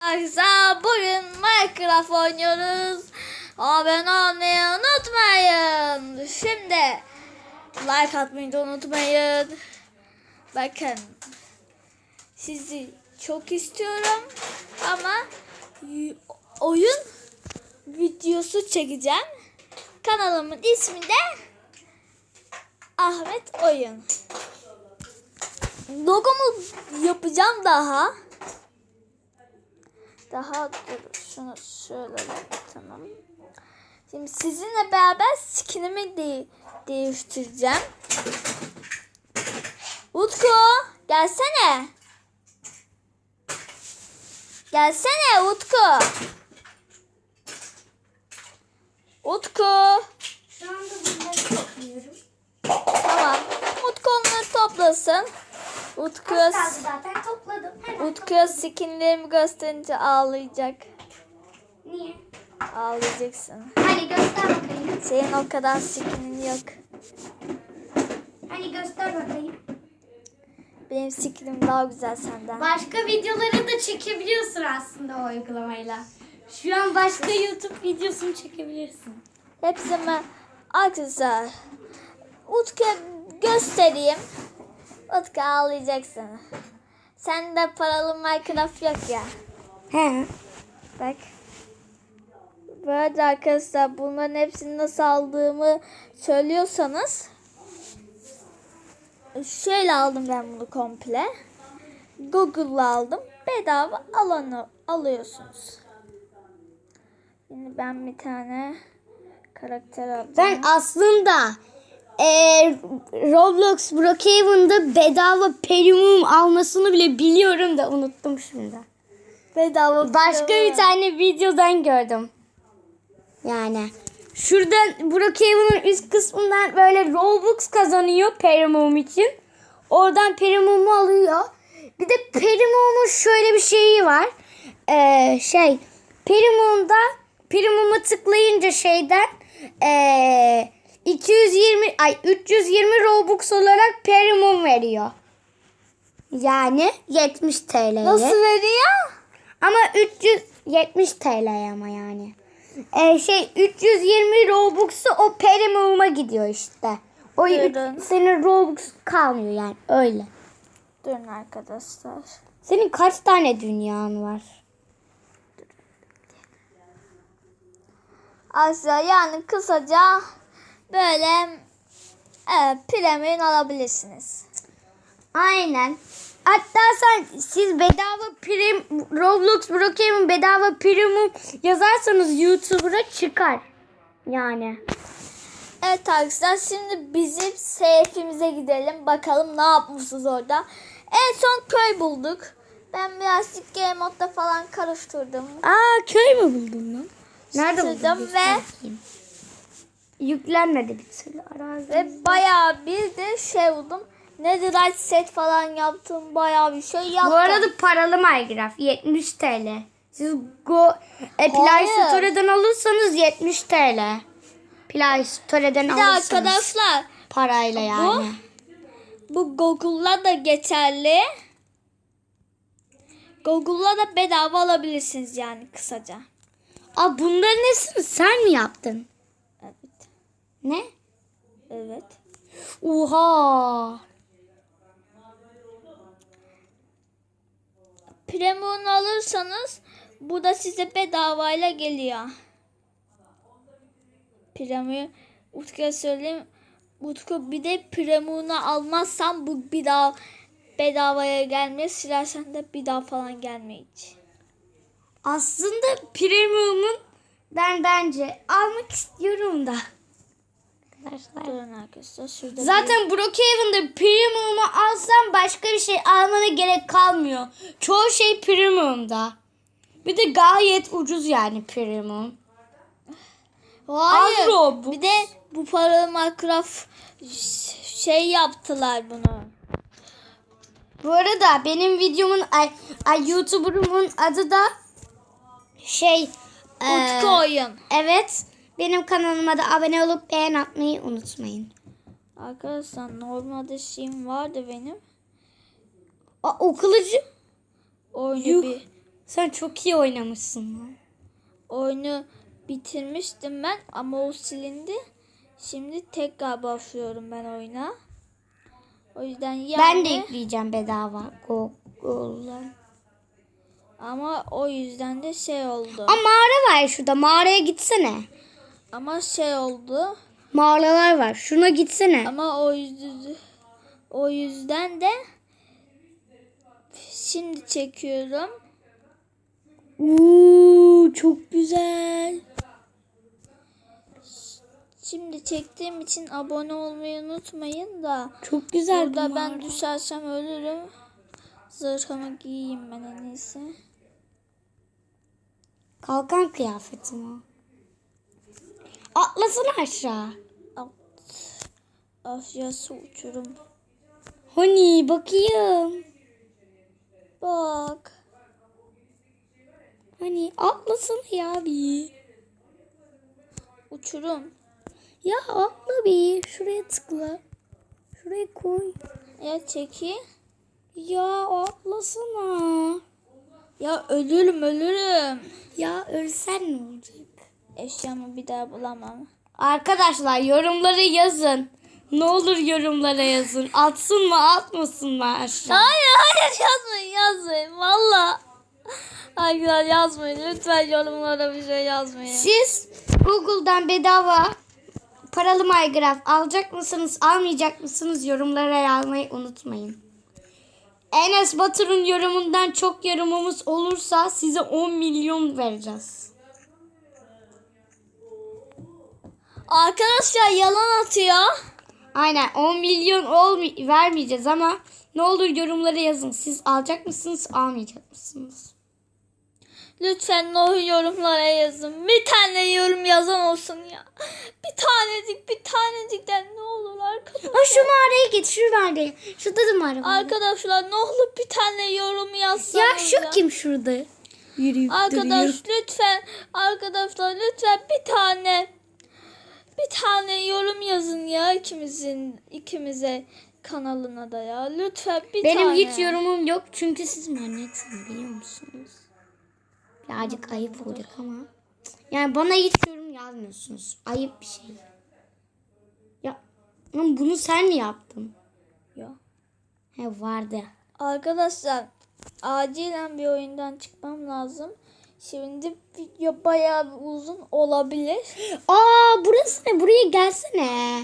Arkadaşlar bugün Minecraft oynuyoruz. Abone olmayı unutmayın. Şimdi like atmayı da unutmayın. Bakın sizi çok istiyorum ama oyun videosu çekeceğim. Kanalımın ismi de Ahmet Oyun. Logomu yapacağım daha. Daha dur şunu şöyle tamam. Şimdi sizinle beraber skinimi de değiştireceğim. Utku gelsene. Gelsene Utku. Utku. Şu anda bunları topluyorum. Tamam. Utku onları toplasın. Utku, Az kaldı zaten topladım. Hemen Utku skinlerimi gösterince ağlayacak. Niye? Ağlayacaksın. Hani göster bakayım. Senin o kadar skinin yok. Hani göster bakayım. Benim skinim daha güzel senden. Başka videoları da çekebiliyorsun aslında o uygulamayla. Şu an başka YouTube videosunu çekebilirsin. Hepsime arkadaşlar. Utku'ya göstereyim. Utku ağlayacaksın. Sende paralı Minecraft yok ya. He. Bak. Böyle arkadaşlar bunların hepsini nasıl aldığımı söylüyorsanız şöyle aldım ben bunu komple. Google'la aldım. Bedava alanı alıyorsunuz. Şimdi ben bir tane karakter aldım. Ben aslında eee, Roblox Brookhaven'da bedava premium almasını bile biliyorum da unuttum şimdi. bedava Başka bir tane videodan gördüm. Yani şuradan Brookhaven'ın üst kısmından böyle Robux kazanıyor Premium için. Oradan Premium'u alıyor. Bir de Premium'un şöyle bir şeyi var. Ee, şey Premium'da Premium'a tıklayınca şeyden ee, 220 ay 320 Robux olarak Premium veriyor. Yani 70 TL'ye. Nasıl veriyor? Ama 370 TL ama yani. Ee, şey 320 Robux'u o Premium'a gidiyor işte. O Buyurun. senin Robux kalmıyor yani öyle. Durun arkadaşlar. Senin kaç tane dünyan var? Aslında yani kısaca böyle evet, premium alabilirsiniz. Aynen. Hatta sen siz bedava prim Roblox Brookhaven bedava premium yazarsanız YouTuber'a çıkar. Yani. Evet arkadaşlar şimdi bizim seyfimize gidelim. Bakalım ne yapmışız orada. En son köy bulduk. Ben birazcık game modda falan karıştırdım. Aa köy mü buldun lan? Nerede buldun? Ve- bakayım. Yüklenmedi bir türlü arazi. Ve bayağı bir de şey buldum. Netherite set falan yaptım. Bayağı bir şey yaptım. Bu arada paralı Minecraft 70 TL. Siz Go e, Play. Store'dan alırsanız 70 TL. Play Store'dan bir alırsanız arkadaşlar parayla yani. bu Google'la da geçerli. Google'la da bedava alabilirsiniz yani kısaca. Aa bunların nesini sen mi yaptın? Ne? Evet. Oha. Premium alırsanız bu da size bedavayla geliyor. Premium Utku'ya söyleyeyim. Utku bir de premium'u almazsan bu bir daha bedavaya gelmiyor. Silersen de bir daha falan hiç. Aslında premium'un ben bence almak istiyorum da. Arkadaşlar. Durun arkadaşlar şurada Zaten Brookhaven'da premium'u alsam başka bir şey almana gerek kalmıyor. Çoğu şey premium'da. Bir de gayet ucuz yani premium. bir... Hayır. Bir de bu paralı Minecraft şey yaptılar bunu. Bu arada benim videomun ay, ay YouTuber'ımın adı da şey Utku oyun. Evet. Benim kanalıma da abone olup beğen atmayı unutmayın. Arkadaşlar normalde şeyim vardı benim. Aa, o kılıcı Oyunu Yuh. bir Sen çok iyi oynamışsın lan. Oyunu bitirmiştim ben ama o silindi. Şimdi tekrar başlıyorum ben oyuna. O yüzden yani Ben de yükleyeceğim bedava. Google'dan. ama o yüzden de şey oldu. Aa mağara var şurada. Mağaraya gitsene. Ama şey oldu. Mağaralar var. Şuna gitsene. Ama o yüzden o yüzden de şimdi çekiyorum. Uuu çok güzel. Şimdi çektiğim için abone olmayı unutmayın da. Çok güzel bu Burada ben düşersem ölürüm. Zırhımı giyeyim ben en iyisi. Kalkan kıyafeti mi? O? Atlasana aşağı. At. Asyası uçurum. Hani bakayım. Bak. Hani atlasana ya bir. Uçurum. Ya atla bir. Şuraya tıkla. Şuraya koy. Ya çeki. Ya atlasana. Ya ölürüm ölürüm. Ya ölsen ne olacak? Eşyamı bir daha bulamam. Arkadaşlar yorumları yazın. Ne olur yorumlara yazın. Atsın mı atmasın mı aşağı? Hayır hayır yazmayın yazmayın valla. Hayır yazmayın lütfen yorumlara bir şey yazmayın. Siz Google'dan bedava paralı Minecraft alacak mısınız almayacak mısınız yorumlara yazmayı unutmayın. Enes Batur'un yorumundan çok yorumumuz olursa size 10 milyon vereceğiz. Arkadaşlar yalan atıyor. Aynen 10 milyon olmay- vermeyeceğiz ama ne olur yorumlara yazın. Siz alacak mısınız almayacak mısınız? Lütfen o yorumlara yazın. Bir tane yorum yazan olsun ya. Bir tanecik bir tanecikten ne olur arkadaşlar. Ha şu mağaraya git şu mağaraya. Şurada da mağara var. Arkadaşlar ne olur bir tane yorum yazsanız Ya şu kim şurada? Yürüyüp Arkadaş lütfen arkadaşlar lütfen bir tane bir tane yorum yazın ya ikimizin ikimize kanalına da ya. Lütfen bir Benim tane. hiç yorumum yok çünkü siz manyaksınız biliyor musunuz? Birazcık ayıp olacak ama. Yani bana hiç yorum yazmıyorsunuz. Ayıp bir şey. Ya lan bunu sen mi yaptın? Ya. He vardı. Arkadaşlar acilen bir oyundan çıkmam lazım. Şimdi video bayağı uzun olabilir. Aa burası ne? Buraya gelsene.